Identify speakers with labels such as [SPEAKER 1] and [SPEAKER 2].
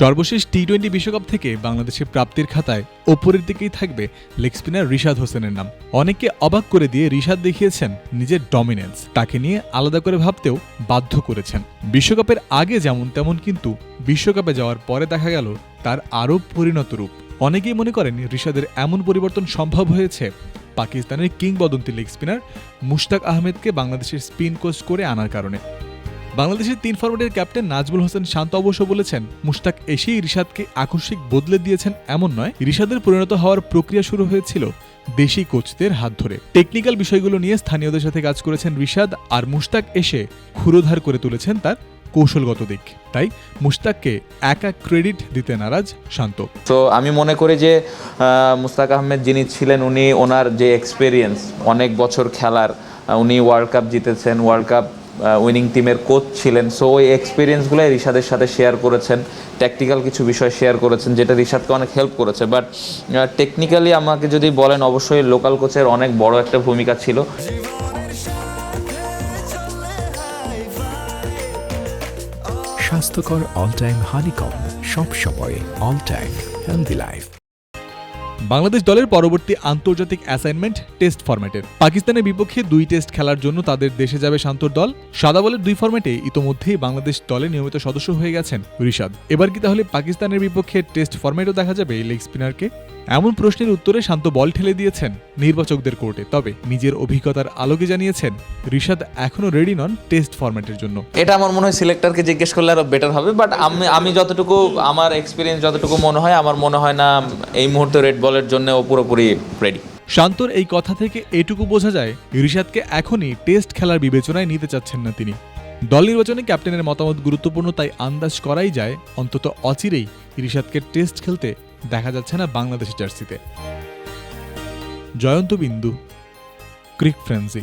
[SPEAKER 1] সর্বশেষ T twenty বিশ্বকাপ থেকে বাংলাদেশের প্রাপ্তির খাতায় ওপরের দিকেই থাকবে লেগ স্পিনার রিশাদ হোসেনের নাম। অনেককে অবাক করে দিয়ে রিশাদ দেখিয়েছেন নিজের ডমিনেন্স তাকে নিয়ে আলাদা করে ভাবতেও বাধ্য করেছেন। বিশ্বকাপের আগে যেমন তেমন কিন্তু বিশ্বকাপে যাওয়ার পরে দেখা গেল তার আরও পরিণত রূপ। অনেকেই মনে করেন রিশাদের এমন পরিবর্তন সম্ভব হয়েছে পাকিস্তানের কিংবদন্তি লেগ স্পিনার মুশতাক আহমেদকে বাংলাদেশের স্পিন কোচ করে আনার কারণে। বাংলাদেশের তিন ফরওয়ার্ডের ক্যাপ্টেন নাজমুল হোসেন শান্ত অবশ্য বলেছেন, মুশতাক এসেই রিশাদকে আকস্মিক বদলে দিয়েছেন এমন নয়, রিশাদের পরিণত হওয়ার প্রক্রিয়া শুরু হয়েছিল দেশি কোচদের হাত ধরে। টেকনিক্যাল বিষয়গুলো নিয়ে স্থানীয়দের সাথে কাজ করেছেন রিশাদ আর মুশতাক এসে ক্ষুরোধার করে তুলেছেন তার কৌশলগত দিক। তাই মুশতাককে একা ক্রেডিট দিতে নারাজ শান্ত।
[SPEAKER 2] তো আমি মনে করি যে মুস্তাক আহমেদ যিনি ছিলেন, উনি ওনার যে এক্সপেরিয়েন্স অনেক বছর খেলার উনি ওয়ার্ল্ড কাপ জিতেছেন ওয়ার্ল্ড কাপ উইনিং টিমের কোচ ছিলেন। সো ওই এক্সপিরিয়েন্সগুলোই রিশাদের সাথে শেয়ার করেছেন ট্যাকটিক্যাল কিছু বিষয় শেয়ার করেছেন, যেটা রিশাদকে অনেক হেল্প করেছে। বাট টেকনিক্যালি আমাকে যদি বলেন, অবশ্যই লোকাল কোচের অনেক বড় একটা ভূমিকা ছিল।
[SPEAKER 3] স্বাস্থ্যকর অল টাইম হানিকম সব সময় all time healthy life
[SPEAKER 1] Bangladesh দলের পরবর্তী আন্তর্জাতিক অ্যাসাইনমেন্ট টেস্ট ফরম্যাটের পাকিস্তানের বিপক্ষে দুই টেস্ট খেলার জন্য তাদের দেশে যাবে শান্তর দল। সাদা বলের দুই ফরম্যাটে ইতোমধ্যেই বাংলাদেশ দলে নিয়মিত সদস্য হয়ে গেছেন ঋষাদ এবার কি তাহলে পাকিস্তানের বিপক্ষে টেস্ট ফরম্যাটও দেখা যাবে লেগ স্পিনারকে এমন প্রশ্নের উত্তরে শান্ত বল ঠেলে দিয়েছেন নির্বাচকদের কোর্টে। তবে নিজের অভিজ্ঞতার আলোকে জানিয়েছেন ঋষাদ এখনও রেডি নন টেস্ট ফরম্যাটের জন্য।
[SPEAKER 2] এটা আমার মনে হয় সিলেক্টরকে জিজ্ঞেস করলে আরও বেটার হবে বাট আমি আমি যতটুকু আমার এক্সপিরিয়েন্স যতটুকু মনে হয় আমার মনে হয় না এই মুহূর্তে রেড বলের জন্য ও পুরোপুরি রেডি
[SPEAKER 1] শান্তর এই কথা থেকে এটুকু বোঝা যায় ঋষাদকে এখনই টেস্ট খেলার বিবেচনায় নিতে চাচ্ছেন না তিনি। দল নির্বাচনে ক্যাপ্টেনের মতামত গুরুত্বপূর্ণ তাই আন্দাজ করাই যায় অন্তত অচিরেই ঋষাদকে টেস্ট খেলতে দেখা যাচ্ছে না বাংলাদেশি জার্সিতে। জয়ন্ত বিন্দু ক্রিক ফ্রেন্সি